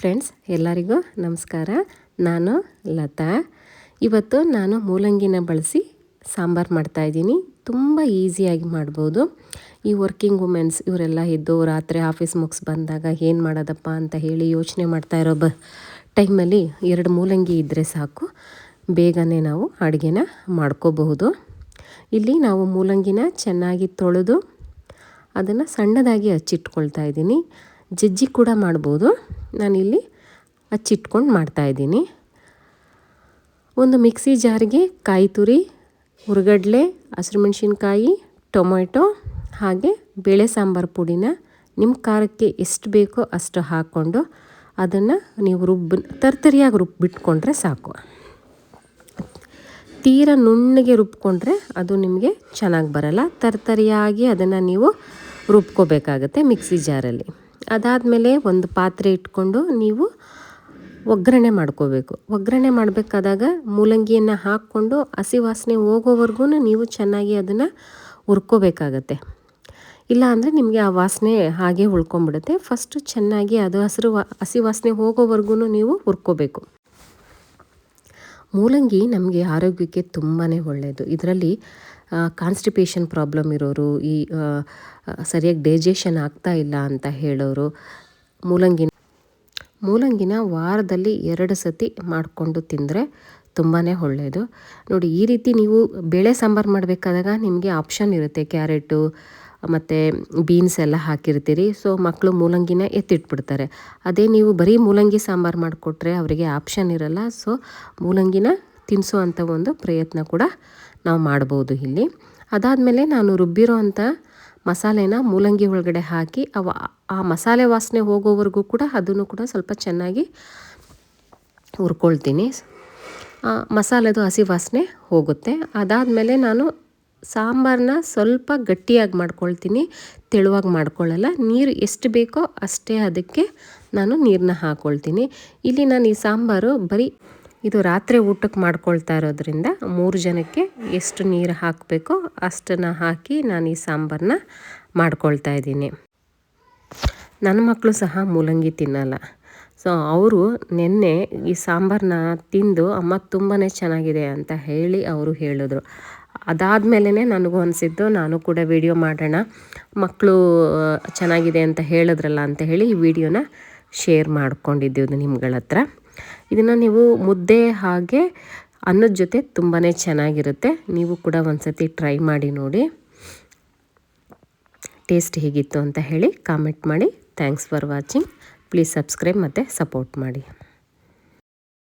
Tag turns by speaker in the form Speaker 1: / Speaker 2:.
Speaker 1: Friends ಎಲ್ಲರಿಗೂ ನಮಸ್ಕಾರ. ನಾನು ಲತಾ. ಇವತ್ತು ನಾನು ಮೂಲಂಗಿನ ಬಳಸಿ ಸಾಂಬಾರು ಮಾಡ್ತಾಯಿದ್ದೀನಿ ತುಂಬ ಈಸಿಯಾಗಿ ಮಾಡ್ಬೋದು. ಈ ವರ್ಕಿಂಗ್ ವುಮೆನ್ಸ್ ಇವರೆಲ್ಲ ಇದ್ದು ರಾತ್ರಿ ಆಫೀಸ್ ಮುಗಿಸ್ ಬಂದಾಗ ಏನು ಮಾಡೋದಪ್ಪ ಅಂತ ಹೇಳಿ ಯೋಚನೆ ಮಾಡ್ತಾ ಇರೋ ಬ ಟೈಮಲ್ಲಿ ಎರಡು ಮೂಲಂಗಿ ಇದ್ದರೆ ಸಾಕು. ಬೇಗನೆ ನಾವು ಅಡುಗೆನ ಮಾಡ್ಕೋಬಹುದು. ಇಲ್ಲಿ ನಾವು ಮೂಲಂಗಿನ ಚೆನ್ನಾಗಿ ತೊಳೆದು ಅದನ್ನು ಸಣ್ಣದಾಗಿ ಹಚ್ಚಿಟ್ಕೊಳ್ತಾ ಇದ್ದೀನಿ. ಜಜ್ಜಿ ಕೂಡ ಮಾಡ್ಬೋದು. ನಾನಿಲ್ಲಿ ಹಚ್ಚಿಟ್ಕೊಂಡು ಮಾಡ್ತಾಯಿದ್ದೀನಿ ಒಂದು ಮಿಕ್ಸಿ ಜಾರಿಗೆ ಕಾಯಿ ತುರಿ ಹಸಿರು ಹಸಿರುಮೆಣ್ಸಿನ್ಕಾಯಿ ಟೊಮೆಟೊ ಹಾಗೆ ಬೇಳೆ ಸಾಂಬಾರು ಪುಡಿನ ನಿಮ್ಮ ಖಾರಕ್ಕೆ ಎಷ್ಟು ಬೇಕೋ ಅಷ್ಟು ಹಾಕ್ಕೊಂಡು ಅದನ್ನು ನೀವು ರುಬ್ಬ, ತರ್ತರಿಯಾಗಿ ರುಬ್ಬಿಟ್ಕೊಂಡ್ರೆ ಸಾಕು. ತೀರ ನುಣ್ಣಗೆ ರುಬ್ಕೊಂಡ್ರೆ ಅದು ನಿಮಗೆ ಚೆನ್ನಾಗಿ ಬರಲ್ಲ. ತರ್ತರಿಯಾಗಿ ಅದನ್ನು ನೀವು ರುಬ್ಕೋಬೇಕಾಗತ್ತೆ ಮಿಕ್ಸಿ ಜಾರಲ್ಲಿ. ಅದಾದಮೇಲೆ ಒಂದು ಪಾತ್ರೆ ಇಟ್ಕೊಂಡು ನೀವು ಒಗ್ಗರಣೆ ಮಾಡ್ಕೋಬೇಕು. ಒಗ್ಗರಣೆ ಮಾಡಬೇಕಾದಾಗ ಮೂಲಂಗಿಯನ್ನು ಹಾಕ್ಕೊಂಡು ಹಸಿ ವಾಸನೆ ಹೋಗೋವರೆಗೂ ನೀವು ಚೆನ್ನಾಗಿ ಅದನ್ನು ಹುರ್ಕೋಬೇಕಾಗತ್ತೆ. ಇಲ್ಲ ಅಂದರೆ ನಿಮಗೆ ಆ ವಾಸನೆ ಹಾಗೆ ಉಳ್ಕೊಂಬಿಡುತ್ತೆ. ಫಸ್ಟು ಚೆನ್ನಾಗಿ ಅದು ಹಸಿರು ವಾ, ಹಸಿ ವಾಸನೆ ಹೋಗೋವರೆಗೂ ನೀವು ಹುರ್ಕೋಬೇಕು. ಮೂಲಂಗಿ ನಮಗೆ ಆರೋಗ್ಯಕ್ಕೆ ತುಂಬಾ ಒಳ್ಳೆಯದು ಇದರಲ್ಲಿ ಕಾನ್ಸ್ಟಿಪೇಷನ್ ಪ್ರಾಬ್ಲಮ್ ಇರೋರು, ಈ ಸರಿಯಾಗಿ ಡೈಜೆಷನ್ ಆಗ್ತಾ ಇಲ್ಲ ಅಂತ ಹೇಳೋರು, ಮೂಲಂಗಿನ ಮೂಲಂಗಿನ ವಾರದಲ್ಲಿ ಎರಡು ಸತಿ ಮಾಡಿಕೊಂಡು ತಿಂದರೆ ತುಂಬಾ ಒಳ್ಳೆಯದು ನೋಡಿ, ಈ ರೀತಿ ನೀವು ಬೇಳೆ ಸಾಂಬಾರು ಮಾಡಬೇಕಾದಾಗ ನಿಮಗೆ ಆಪ್ಷನ್ ಇರುತ್ತೆ. ಕ್ಯಾರೆಟು, ಮತ್ತು ಬೀನ್ಸ್ ಎಲ್ಲ ಹಾಕಿರ್ತೀರಿ. ಸೊ ಮಕ್ಕಳು ಮೂಲಂಗಿನ ಎತ್ತಿಟ್ಬಿಡ್ತಾರೆ. ಅದೇ ನೀವು ಬರೀ ಮೂಲಂಗಿ ಸಾಂಬಾರು ಮಾಡಿಕೊಟ್ರೆ ಅವರಿಗೆ ಆಪ್ಷನ್ ಇರಲ್ಲ. ಸೊ ಮೂಲಂಗಿನ ತಿನ್ನಿಸೋ ಅಂಥ ಒಂದು ಪ್ರಯತ್ನ ಕೂಡ ನಾವು ಮಾಡ್ಬೋದು ಇಲ್ಲಿ. ಅದಾದಮೇಲೆ ನಾನು ರುಬ್ಬಿರೋ ಅಂಥ ಮಸಾಲೆನ ಮೂಲಂಗಿ ಒಳಗಡೆ ಹಾಕಿ ಅವ ಆ ಮಸಾಲೆ ವಾಸನೆ ಹೋಗೋವರೆಗೂ ಕೂಡ ಅದನ್ನು ಕೂಡ ಸ್ವಲ್ಪ ಚೆನ್ನಾಗಿ ಹುರ್ಕೊಳ್ತೀನಿ. ಮಸಾಲೆದು ಹಸಿ ವಾಸನೆ ಹೋಗುತ್ತೆ. ಅದಾದಮೇಲೆ ನಾನು ಸಾಂಬಾರನ್ನ ಸ್ವಲ್ಪ ಗಟ್ಟಿಯಾಗಿ ಮಾಡ್ಕೊಳ್ತೀನಿ. ತೆಳುವಾಗಿ ಮಾಡ್ಕೊಳ್ಳಲ್ಲ. ನೀರು ಎಷ್ಟು ಬೇಕೋ ಅಷ್ಟೇ ಅದಕ್ಕೆ ನಾನು ನೀರನ್ನ ಹಾಕ್ಕೊಳ್ತೀನಿ ಇಲ್ಲಿ ನಾನು ಈ ಸಾಂಬಾರು ಬರೀ ಇದು ರಾತ್ರಿ ಊಟಕ್ಕೆ ಮಾಡ್ಕೊಳ್ತಾ ಇರೋದ್ರಿಂದ ಮೂರು ಜನಕ್ಕೆ ಎಷ್ಟು ನೀರು ಹಾಕಬೇಕೋ ಅಷ್ಟನ್ನು ಹಾಕಿ ನಾನು ಈ ಸಾಂಬಾರನ್ನ ಮಾಡ್ಕೊಳ್ತಾ ಇದ್ದೀನಿ. ನನ್ನ ಮಕ್ಕಳು ಸಹ ಮೂಲಂಗಿ ತಿನ್ನಲ್ಲ. ಸೊ ಅವರು ನಿನ್ನೆ ಈ ಸಾಂಬಾರನ್ನ ತಿಂದು ಅಮ್ಮ ತುಂಬಾ ಚೆನ್ನಾಗಿದೆ ಅಂತ ಹೇಳಿ ಅವರು ಹೇಳಿದ್ರು. ಅದಾದಮೇಲೆ ನನಗೂ ಅನಿಸಿದ್ದು, ನಾನು ಕೂಡ ವಿಡಿಯೋ ಮಾಡೋಣ, ಮಕ್ಕಳು ಚೆನ್ನಾಗಿದೆ ಅಂತ ಹೇಳಿದ್ರಲ್ಲ ಅಂತ ಹೇಳಿ ಈ ವಿಡಿಯೋನ ಶೇರ್ ಮಾಡ್ಕೊಂಡಿದ್ದೆ ನಿಮ್ಗಳ ಹತ್ರ ಇದನ್ನು ನೀವು ಮುದ್ದೆ ಹಾಗೆ ಅನ್ನದ ಜೊತೆ ತುಂಬಾ ಚೆನ್ನಾಗಿರುತ್ತೆ. ನೀವು ಕೂಡ ಒಂದು ಸತಿ ಟ್ರೈ ಮಾಡಿ ನೋಡಿ. ಟೇಸ್ಟ್ ಹೇಗಿತ್ತು ಅಂತ ಹೇಳಿ ಕಾಮೆಂಟ್ ಮಾಡಿ. Thanks for watching please subscribe ಮತ್ತು ಸಪೋರ್ಟ್ ಮಾಡಿ.